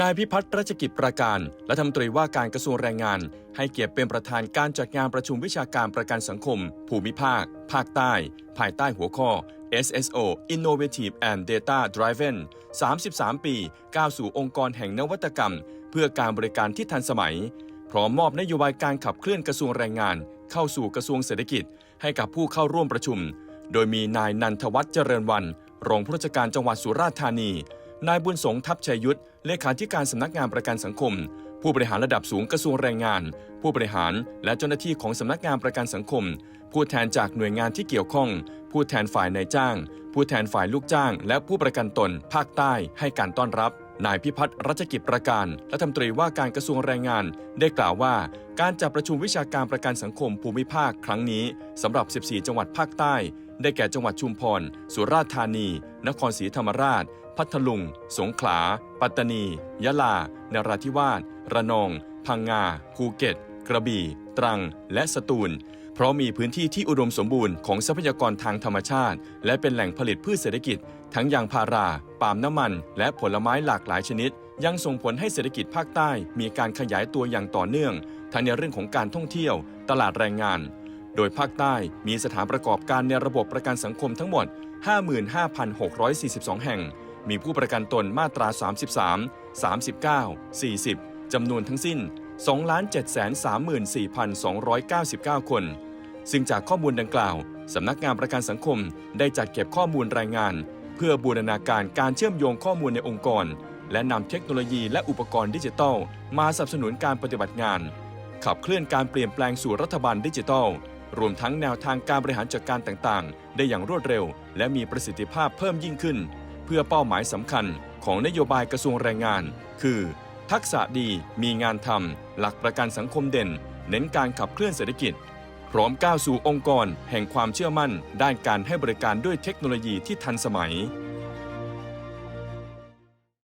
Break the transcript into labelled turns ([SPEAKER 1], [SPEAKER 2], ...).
[SPEAKER 1] นายพิพัฒน์รัชกิจประการ และรัฐมนตรีว่าการกระทรวงแรงงาน ให้เกียรติเป็นประธานการจัดงานประชุมวิชาการประกันสังคม ภูมิภาค ภาคใต้ ภายใต้หัวข้อ SSO Innovative and Data Driven 33 ปี ก้าวสู่องค์กรแห่งนวัตกรรม เพื่อการบริการที่ทันสมัย พร้อมมอบนโยบายการขับเคลื่อนกระทรวงแรงงาน เข้าสู่กระทรวงเศรษฐกิจ ให้กับผู้เข้าร่วมประชุม โดยมีนายนันทวัฒน์เจริญวัน รองผู้ราชการจังหวัดสุราษฎร์ธานี นายบุญสงทัพชัยยุทธเลขาธิการสำนักงานประกันสังคม ผู้บริหารระดับสูงกระทรวงแรงงาน ผู้บริหารและเจ้าหน้าที่ของสำนักงานประกันสังคม ผู้แทนจากหน่วยงานที่เกี่ยวข้อง ผู้แทนฝ่ายนายจ้าง ผู้แทนฝ่ายลูกจ้าง และผู้ประกันตนภาคใต้ให้การต้อนรับนายพิพัฒน์รัชกิจประการรัฐมนตรีว่าการกระทรวงแรงงาน ได้กล่าวว่า การจัดประชุมวิชาการประกันสังคมภูมิภาคครั้งนี้สำหรับ 14 จังหวัดภาคใต้ ได้แก่จังหวัดชุมพร สุราษฎร์ธานี นครศรีธรรมราช พัทลุง สงขลา ปัตตานี ยะลา นราธิวาส ระนอง พังงา ภูเก็ต กระบี่ ตรัง และสตูล เพราะมีพื้นที่ที่อุดมสมบูรณ์ของทรัพยากรทางธรรมชาติ และเป็นแหล่งผลิตพืชเศรษฐกิจ ทั้งยางพารา ปาล์มน้ำมัน และผลไม้หลากหลายชนิด ยังส่งผลให้เศรษฐกิจภาคใต้ มีการขยายตัวอย่างต่อเนื่อง ทั้งในเรื่องของการท่องเที่ยว ตลาดแรงงาน โดยภาคใต้มีสถานประกอบการในระบบประกันสังคมทั้งหมด 55,642 แห่ง มีผู้ประกันตนมาตรา 33 39 40 จำนวนทั้งสิ้น 2,734,299 คน ซึ่งจากข้อมูลดังกล่าว สำนักงานประกันสังคมได้จัดเก็บข้อมูลรายงาน เพื่อบูรณาการการเชื่อมโยงข้อมูลในองค์กร และนำเทคโนโลยีและอุปกรณ์ดิจิทัล มาสนับสนุนการปฏิบัติงาน ขับเคลื่อนการเปลี่ยนแปลงสู่รัฐบาลดิจิทัล รวมทั้งแนวทางการบริหารจัดการต่างๆ ได้อย่างรวดเร็ว และมีประสิทธิภาพเพิ่มยิ่งขึ้น เพื่อเป้าหมายสำคัญของนโยบายกระทรวงแรงงาน คือ ทักษะดีมีงานทำหลักประกันสังคมเด่น เน้นการขับเคลื่อนเศรษฐกิจ พร้อมก้าวสู่องค์กร แห่งความเชื่อมั่น ด้านการให้บริการด้วยเทคโนโลยีที่ทันสมัย